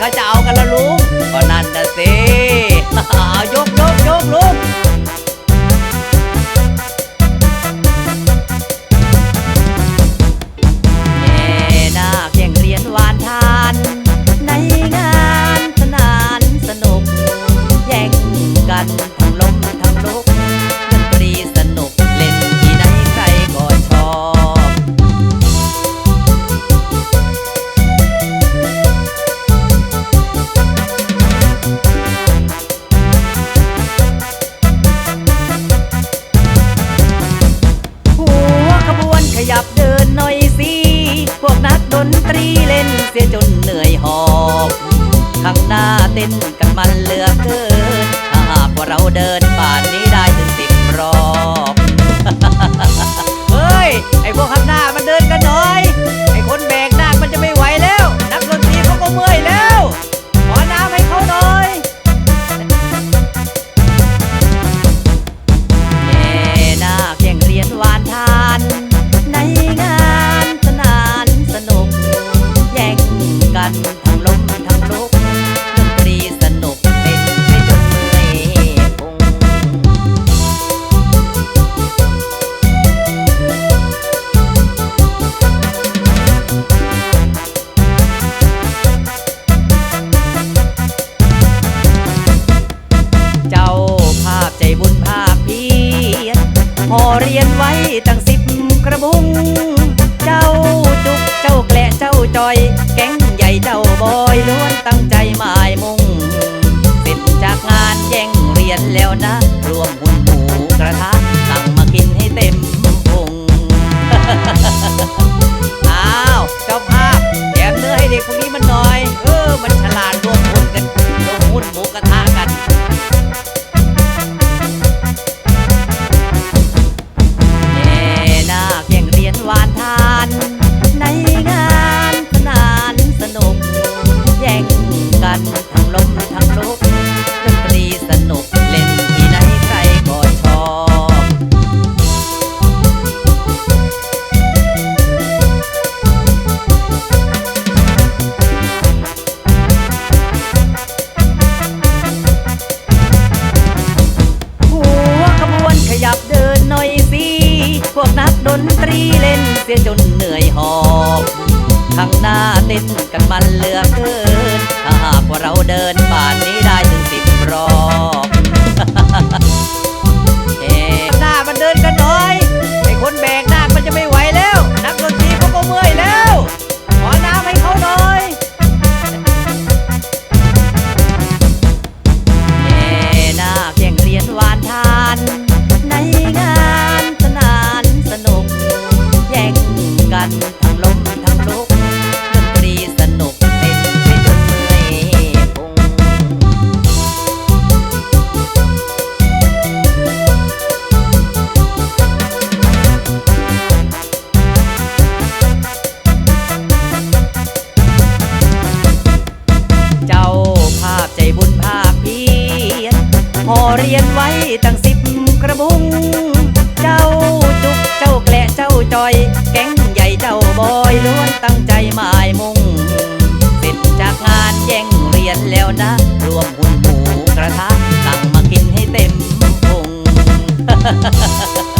Có ียจนเหนื่อยหอบข้างหน้าเต้นกันมันเหลือเกิน ถ้าหากว่าเราเดินป่านนี้ได้ถึงสิบรอบ เฮ้ย ไอพวกข้างหน้า พอเรียนไว้ตั้งสิบกระบุง เจ้าจุกเจ้าแกละเจ้าจอย แก๊งใหญ่เจ้าบอยล้วนตั้งใจหมายมุ่งเสร็จจากงานแย่งเรียนแล้วนะ รวมหุ่นหมูกระทะสั่งมากินให้เต็มพุงอ้าวเจ้าภาพแถมเนื้อให้เด็กพวกนี้มันหน่อย เออมันฉลาดรวมหุ้นกันรวมหุ้นหมูกระทะ สียจนเหนื่อยหอบข้างหน้าเต้นกันมันเหลือเกินถ้าหากว่าเราเดินป่านนี้ได้ถึงสิบรอบ รวมหุ่นหมูกระทะตั้งมากินให้เต็มพุง